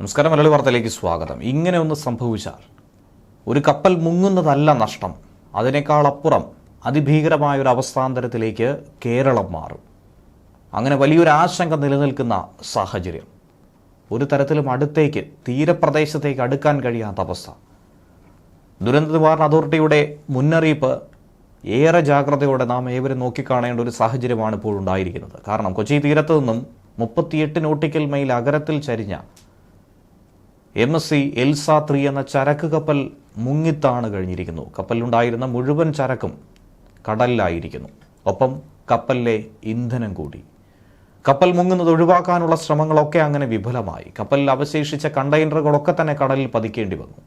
നമസ്കാരം മലയാളി വാർത്തയിലേക്ക് സ്വാഗതം. ഇങ്ങനെ ഒന്ന് സംഭവിച്ചാൽ ഒരു കപ്പൽ മുങ്ങുന്നതല്ല നഷ്ടം. അതിനേക്കാൾ അപ്പുറം അതിഭീകരമായ ഒരു അവസ്ഥാന്തരത്തിലേക്ക് കേരളം മാറും. അങ്ങനെ വലിയൊരു ആശങ്ക നിലനിൽക്കുന്ന സാഹചര്യം. ഒരു തരത്തിലും അടുത്തേക്ക് തീരപ്രദേശത്തേക്ക് അടുക്കാൻ കഴിയാത്ത അവസ്ഥ. ദുരന്ത നിവാരണ അതോറിറ്റിയുടെ മുന്നറിയിപ്പ് ഏറെ ജാഗ്രതയോടെ നാം ഏവരും നോക്കിക്കാണേണ്ട ഒരു സാഹചര്യമാണ് ഇപ്പോൾ ഉണ്ടായിരിക്കുന്നത്. കാരണം കൊച്ചി തീരത്തു നിന്നും മുപ്പത്തിയെട്ട് നോട്ടിക്കൽ മൈൽ അകരത്തിൽ ചരിഞ്ഞ M S C Elsa three എന്ന ചരക്ക് കപ്പൽ മുങ്ങിത്താണ് കഴിഞ്ഞിരിക്കുന്നു. കപ്പലിലുണ്ടായിരുന്ന മുഴുവൻ ചരക്കും കടലിലായിരിക്കുന്നു. ഒപ്പം കപ്പലിലെ ഇന്ധനം കൂടി. കപ്പൽ മുങ്ങുന്നത് ഒഴിവാക്കാനുള്ള ശ്രമങ്ങളൊക്കെ അങ്ങനെ വിഫലമായി. കപ്പലിൽ അവശേഷിച്ച കണ്ടെയ്നറുകളൊക്കെ തന്നെ കടലിൽ പതിക്കേണ്ടി വന്നു.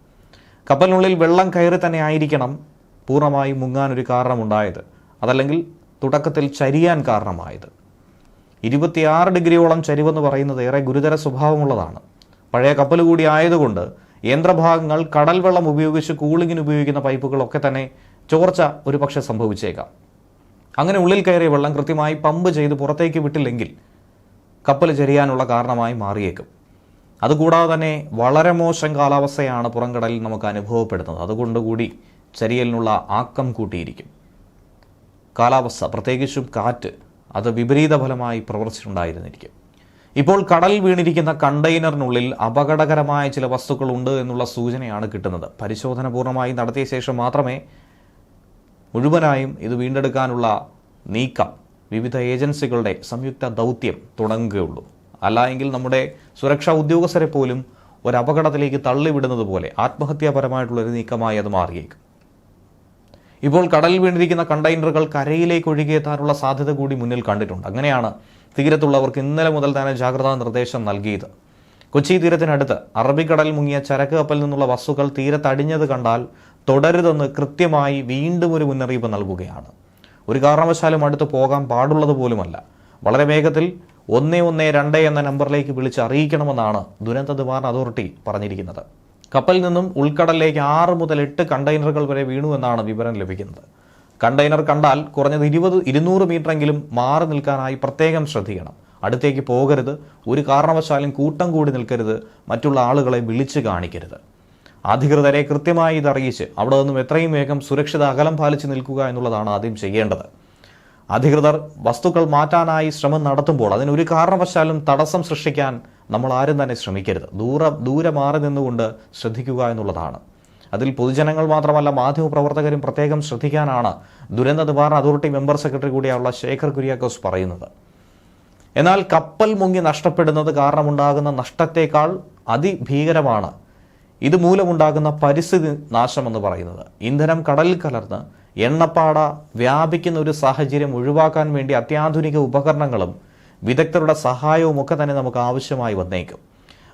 കപ്പലിനുള്ളിൽ വെള്ളം കയറി തന്നെ ആയിരിക്കണം പൂർണമായും മുങ്ങാനൊരു കാരണമുണ്ടായത്. അതല്ലെങ്കിൽ തുടക്കത്തിൽ ചരിയാൻ കാരണമായത്. ഇരുപത്തിയാറ് ഡിഗ്രിയോളം ചരിവെന്ന് പറയുന്നത് ഏറെ ഗുരുതര സ്വഭാവമുള്ളതാണ്. പഴയ കപ്പൽ കൂടി ആയതുകൊണ്ട് യന്ത്രഭാഗങ്ങൾ കടൽവെള്ളം ഉപയോഗിച്ച് കൂളിങ്ങിന് ഉപയോഗിക്കുന്ന പൈപ്പുകളൊക്കെ തന്നെ ചോർച്ച ഒരു പക്ഷേ സംഭവിച്ചേക്കാം. അങ്ങനെ ഉള്ളിൽ കയറിയ വെള്ളം കൃത്യമായി പമ്പ് ചെയ്ത് പുറത്തേക്ക് വിട്ടില്ലെങ്കിൽ കപ്പൽ ചെരിയാനുള്ള കാരണമായി മാറിയേക്കും. അതുകൂടാതെ തന്നെ വളരെ മോശം കാലാവസ്ഥയാണ് പുറംകടലിൽ നമുക്ക് അനുഭവപ്പെടുന്നത്. അതുകൊണ്ടുകൂടി ചരിയലിനുള്ള ആക്കം കൂട്ടിയിരിക്കും. കാലാവസ്ഥ പ്രത്യേകിച്ചും കാറ്റ് അത് വിപരീത ഫലമായി പ്രവർത്തിച്ചിട്ടുണ്ടായിരുന്നിരിക്കും. ഇപ്പോൾ കടൽ വീണിരിക്കുന്ന കണ്ടെയ്നറിനുള്ളിൽ അപകടകരമായ ചില വസ്തുക്കളുണ്ട് എന്നുള്ള സൂചനയാണ് കിട്ടുന്നത്. പരിശോധന പൂർണമായി നടത്തിയ ശേഷം മാത്രമേ മുഴുവനായും ഇത് വീണ്ടെടുക്കാനുള്ള നീക്കം വിവിധ ഏജൻസികളുടെ സംയുക്ത ദൗത്യം തുടങ്ങുകയുള്ളൂ. അല്ല എങ്കിൽ നമ്മുടെ സുരക്ഷാ ഉദ്യോഗസ്ഥരെ പോലും ഒരു അപകടത്തിലേക്ക് തള്ളിവിടുന്നത് പോലെ ആത്മഹത്യാപരമായിട്ടുള്ളൊരു നീക്കമായി അത് മാറിയേക്കും. ഇപ്പോൾ കടലിൽ വീണിരിക്കുന്ന കണ്ടെയ്നറുകൾ കരയിലേക്ക് ഒഴുകിയെത്താനുള്ള സാധ്യത കൂടി മുന്നിൽ കണ്ടിട്ടുണ്ട്. അങ്ങനെയാണ് തീരത്തുള്ളവർക്ക് ഇന്നലെ മുതൽ തന്നെ ജാഗ്രതാ നിർദ്ദേശം നൽകിയത്. കൊച്ചി തീരത്തിനടുത്ത് അറബിക്കടൽ മുങ്ങിയ ചരക്ക് കപ്പലിൽ നിന്നുള്ള വസ്തുക്കൾ തീരത്തടിഞ്ഞത് കണ്ടാൽ തുടരുതെന്ന് കൃത്യമായി വീണ്ടും ഒരു മുന്നറിയിപ്പ് നൽകുകയാണ്. ഒരു കാരണവശാലും അടുത്ത് പോകാൻ പാടുള്ളത് പോലുമല്ല. വളരെ വേഗത്തിൽ ഒന്ന് ഒന്ന് രണ്ട് എന്ന നമ്പറിലേക്ക് വിളിച്ച് അറിയിക്കണമെന്നാണ് ദുരന്ത നിവാരണ അതോറിറ്റി പറഞ്ഞിരിക്കുന്നത്. കപ്പലിൽ നിന്നും ഉൾക്കടലിലേക്ക് ആറ് മുതൽ എട്ട് കണ്ടെയ്നറുകൾ വരെ വീണു എന്നാണ് വിവരം ലഭിക്കുന്നത്. കണ്ടെയ്നർ കണ്ടാൽ കുറഞ്ഞത് ഇരുപത് ഇരുന്നൂറ് മീറ്ററെങ്കിലും മാറി നിൽക്കാനായി പ്രത്യേകം ശ്രദ്ധിക്കണം. അടുത്തേക്ക് പോകരുത്. ഒരു കാരണവശാലും കൂട്ടം കൂടി നിൽക്കരുത്. മറ്റുള്ള ആളുകളെ വിളിച്ചു കാണിക്കരുത്. അധികൃതരെ കൃത്യമായി ഇതറിയിച്ച് അവിടെ നിന്നും എത്രയും വേഗം സുരക്ഷിത അകലം പാലിച്ച് നിൽക്കുക എന്നുള്ളതാണ് ആദ്യം ചെയ്യേണ്ടത്. അധികൃതർ വസ്തുക്കൾ മാറ്റാനായി ശ്രമം നടത്തുമ്പോൾ അതിനൊരു കാരണവശാലും തടസ്സം സൃഷ്ടിക്കാൻ നമ്മൾ ആരും തന്നെ ശ്രമിക്കരുത്. ദൂര ദൂരെ മാറി നിന്നുകൊണ്ട് ശ്രദ്ധിക്കുക എന്നുള്ളതാണ്. അതിൽ പൊതുജനങ്ങൾ മാത്രമല്ല മാധ്യമപ്രവർത്തകരും പ്രത്യേകം ശ്രദ്ധിക്കാനാണ് ദുരന്ത നിവാരണ അതോറിറ്റി മെമ്പർ സെക്രട്ടറി കൂടിയായുള്ള ശേഖർ കുര്യാക്കോസ് പറയുന്നത്. എന്നാൽ കപ്പൽ മുങ്ങി നഷ്ടപ്പെടുന്നത് കാരണമുണ്ടാകുന്ന നഷ്ടത്തേക്കാൾ അതിഭീകരമാണ്. ഇതുമൂലമുണ്ടാകുന്ന പരിസ്ഥിതി നാശമെന്ന് പറയുന്നത്. ഇന്ധനം കടലിൽ കലർന്ന് എണ്ണപ്പാട വ്യാപിക്കുന്ന ഒരു സാഹചര്യം ഒഴിവാക്കാൻ വേണ്ടി അത്യാധുനിക ഉപകരണങ്ങളും വിദഗ്ധരുടെ സഹായവും ഒക്കെ തന്നെ നമുക്ക് ആവശ്യമായി വന്നേക്കും.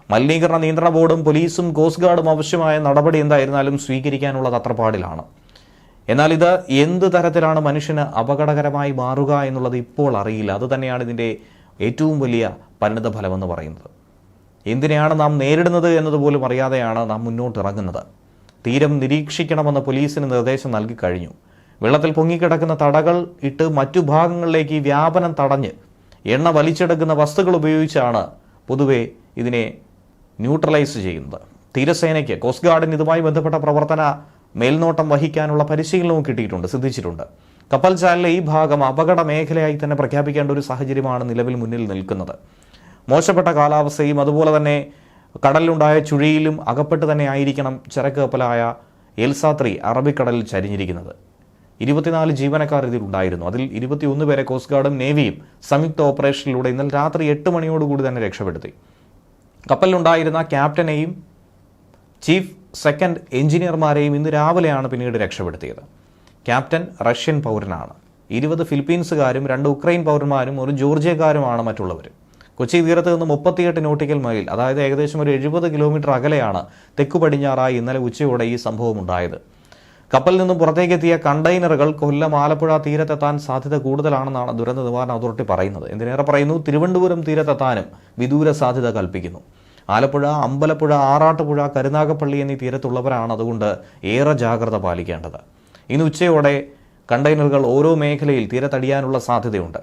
മലിനീകരണ നിയന്ത്രണ ബോർഡും പോലീസും കോസ്റ്റ് ഗാർഡും ആവശ്യമായ നടപടി എന്തായിരുന്നാലും സ്വീകരിക്കാനുള്ള തത്രപ്പാടിലാണ്. എന്നാൽ ഇത് എന്ത് തരത്തിലാണ് മനുഷ്യന് അപകടകരമായി മാറുക എന്നുള്ളത് ഇപ്പോൾ അറിയില്ല. അത് തന്നെയാണ് ഇതിന്റെ ഏറ്റവും വലിയ പരിണിത ഫലമെന്ന് പറയുന്നത്. എന്തിനെയാണ് നാം നേരിടുന്നത് എന്നതുപോലും അറിയാതെയാണ് നാം മുന്നോട്ട് ഇറങ്ങുന്നത് തീരം നിരീക്ഷിക്കണമെന്ന് പോലീസിന് നിർദ്ദേശം നൽകി കഴിഞ്ഞു. വെള്ളത്തിൽ പൊങ്ങിക്കിടക്കുന്ന തടകൾ ഇട്ട് മറ്റു ഭാഗങ്ങളിലേക്ക് വ്യാപനം തടഞ്ഞ് എണ്ണ വലിച്ചെടുക്കുന്ന വസ്തുക്കൾ ഉപയോഗിച്ചാണ് പൊതുവെ ഇതിനെ ന്യൂട്രലൈസ് ചെയ്യുന്നത്. തീരസേനയ്ക്ക് കോസ്റ്റ് ഗാർഡിന് ഇതുമായി ബന്ധപ്പെട്ട പ്രവർത്തന മേൽനോട്ടം വഹിക്കാനുള്ള പരിശീലനവും കിട്ടിയിട്ടുണ്ട് സിദ്ധിച്ചിട്ടുണ്ട്. കപ്പൽ ചാലിലെ ഈ ഭാഗം അപകട മേഖലയായി തന്നെ പ്രഖ്യാപിക്കേണ്ട ഒരു സാഹചര്യമാണ് നിലവിൽ മുന്നിൽ നിൽക്കുന്നത്. മോശപ്പെട്ട കാലാവസ്ഥയും അതുപോലെ തന്നെ കടലിലുണ്ടായ ചുഴിയിലും അകപ്പെട്ട് തന്നെ ആയിരിക്കണം ചരക്ക് കപ്പലായ എൽസാത്രി അറബിക്കടലിൽ ചരിഞ്ഞിരിക്കുന്നത്. ഇരുപത്തിനാല് ജീവനക്കാർ ഇതിലുണ്ടായിരുന്നു അതിൽ ഇരുപത്തിയൊന്ന് പേരെ കോസ്റ്റ് ഗാർഡും നേവിയും സംയുക്ത ഓപ്പറേഷനിലൂടെ ഇന്നലെ രാത്രി എട്ട് മണിയോടുകൂടി തന്നെ രക്ഷപ്പെടുത്തി. കപ്പലിലുണ്ടായിരുന്ന ക്യാപ്റ്റനെയും ചീഫ് സെക്കൻഡ് എഞ്ചിനീയർമാരെയും ഇന്ന് രാവിലെയാണ് പിന്നീട് രക്ഷപ്പെടുത്തിയത്. ക്യാപ്റ്റൻ റഷ്യൻ പൗരനാണ്. ഇരുപത് ഫിലിപ്പീൻസുകാരും രണ്ട് ഉക്രൈൻ പൗരന്മാരും ഒരു ജോർജിയക്കാരുമാണ് മറ്റുള്ളവർ കൊച്ചി തീരത്ത് നിന്ന് മുപ്പത്തിയെട്ട് നോട്ടിക്കൽ മൈൽ അതായത് ഏകദേശം ഒരു എഴുപത് കിലോമീറ്റർ അകലെയാണ് തെക്കു പടിഞ്ഞാറായി ഇന്നലെ ഉച്ചയോടെ ഈ സംഭവം ഉണ്ടായത് കപ്പലിൽ നിന്നും പുറത്തേക്കെത്തിയ കണ്ടെയ്നറുകൾ കൊല്ലം ആലപ്പുഴ തീരത്തെത്താൻ സാധ്യത കൂടുതലാണെന്നാണ് ദുരന്ത നിവാരണ അതോറിറ്റി പറയുന്നത്. എന്തിനേറെ പറയുന്നു തിരുവനന്തപുരം തീരത്തെത്താനും വിദൂര സാധ്യത കൽപ്പിക്കുന്നു. ആലപ്പുഴ അമ്പലപ്പുഴ ആറാട്ടുപുഴ കരുനാഗപ്പള്ളി എന്നീ തീരത്തുള്ളവരാണ് അതുകൊണ്ട് ഏറെ ജാഗ്രത പാലിക്കേണ്ടത്. ഇന്ന് ഉച്ചയോടെ കണ്ടെയ്നറുകൾ ഓരോ മേഖലയിൽ തീരത്തടിയാനുള്ള സാധ്യതയുണ്ട്.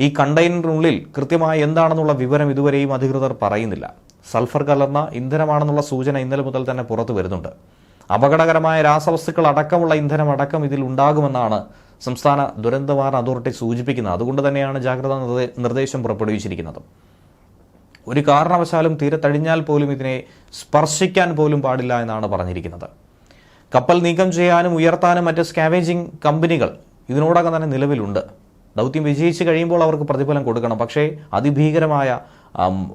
ഈ കണ്ടെയ്നറിനുള്ളിൽ കൃത്യമായി എന്താണെന്നുള്ള വിവരം ഇതുവരെയും അധികൃതർ പറയുന്നില്ല. സൾഫർ കലർന്ന ഇന്ധനമാണെന്നുള്ള സൂചന ഇന്നലെ മുതൽ തന്നെ പുറത്തു വരുന്നുണ്ട്. അപകടകരമായ രാസവസ്തുക്കൾ അടക്കമുള്ള ഇന്ധനം അടക്കം ഇതിൽ ഉണ്ടാകുമെന്നാണ് സംസ്ഥാന ദുരന്ത അതോറിറ്റി സൂചിപ്പിക്കുന്നത്. അതുകൊണ്ട് തന്നെയാണ് ജാഗ്രതാ നിർദ്ദേ- നിർദ്ദേശം പുറപ്പെടുവിച്ചിരിക്കുന്നത്. ഒരു കാരണവശാലും തീരത്തഴിഞ്ഞാൽ പോലും ഇതിനെ സ്പർശിക്കാൻ പോലും പാടില്ല എന്നാണ് പറഞ്ഞിരിക്കുന്നത്. കപ്പൽ നീക്കം ചെയ്യാനും ഉയർത്താനും മറ്റ് സ്കാവേജിംഗ് കമ്പനികൾ ഇതിനോടകം തന്നെ നിലവിലുണ്ട്. ദൗത്യം വിജയിച്ച് കഴിയുമ്പോൾ അവർക്ക് പ്രതിഫലം കൊടുക്കണം. പക്ഷേ അതിഭീകരമായ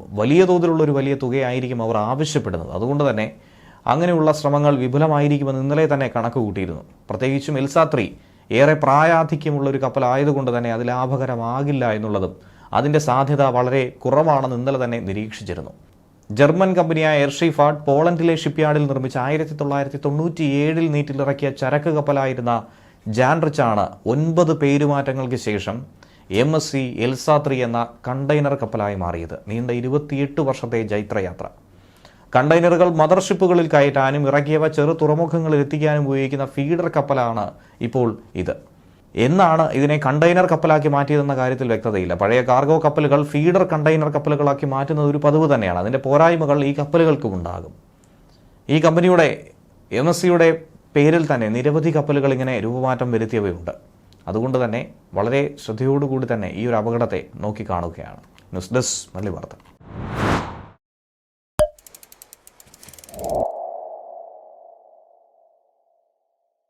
വലിയ തോതിലുള്ള ഒരു വലിയ തുകയായിരിക്കും അവർ ആവശ്യപ്പെടുന്നത്. അതുകൊണ്ട് തന്നെ അങ്ങനെയുള്ള ശ്രമങ്ങൾ വിപുലമായിരിക്കുമെന്ന് ഇന്നലെ തന്നെ കണക്ക് കൂട്ടിയിരുന്നു. പ്രത്യേകിച്ചും എൽസാത്രി ഏറെ പ്രായാധിക്യമുള്ള ഒരു കപ്പലായതുകൊണ്ട് തന്നെ അത് ലാഭകരമാകില്ല എന്നുള്ളതും അതിന്റെ സാധ്യത വളരെ കുറവാണെന്ന് ഇന്നലെ തന്നെ നിരീക്ഷിച്ചിരുന്നു. ജർമ്മൻ കമ്പനിയായ എർഷിഫാർട്ട് പോളണ്ടിലെ ഷിപ്പ്യാർഡിൽ നിർമ്മിച്ച ആയിരത്തി തൊള്ളായിരത്തി തൊണ്ണൂറ്റി ഏഴിൽ നീറ്റിലിറക്കിയ ചരക്ക് കപ്പലായിരുന്ന ജാൻറിച്ചാണ് ഒൻപത് പേരുമാറ്റങ്ങൾക്ക് ശേഷം എം എസ് സി എൽസാത്രി എന്ന കണ്ടെയ്നർ കപ്പലായി മാറിയത്. നീണ്ട ഇരുപത്തിയെട്ട് വർഷത്തെ ജൈത്രയാത്ര. കണ്ടെയ്നറുകൾ മദർഷിപ്പുകളിൽ കയറ്റാനും ഇറക്കിയവ ചെറു തുറമുഖങ്ങളിൽ എത്തിക്കാനും ഉപയോഗിക്കുന്ന ഫീഡർ കപ്പലാണ് ഇപ്പോൾ ഇത്. എന്നാണ് ഇതിനെ കണ്ടെയ്നർ കപ്പലാക്കി മാറ്റിയതെന്ന കാര്യത്തിൽ വ്യക്തതയില്ല. പഴയ കാർഗോ കപ്പലുകൾ ഫീഡർ കണ്ടെയ്നർ കപ്പലുകളാക്കി മാറ്റുന്നത് ഒരു പതിവ് തന്നെയാണ്. അതിന്റെ പോരായ്മകൾ ഈ കപ്പലുകൾക്കും ഉണ്ടാകും. ഈ കമ്പനിയുടെ എം എസ് സിയുടെ പേരിൽ തന്നെ നിരവധി കപ്പലുകൾ ഇങ്ങനെ രൂപമാറ്റം വരുത്തിയവയുണ്ട്. അതുകൊണ്ട് തന്നെ വളരെ ശ്രദ്ധയോടുകൂടി തന്നെ ഈ ഒരു അപകടത്തെ നോക്കിക്കാണുകയാണ് ന്യൂസ് ഡെസ്ക് മല്ലി വാർത്ത.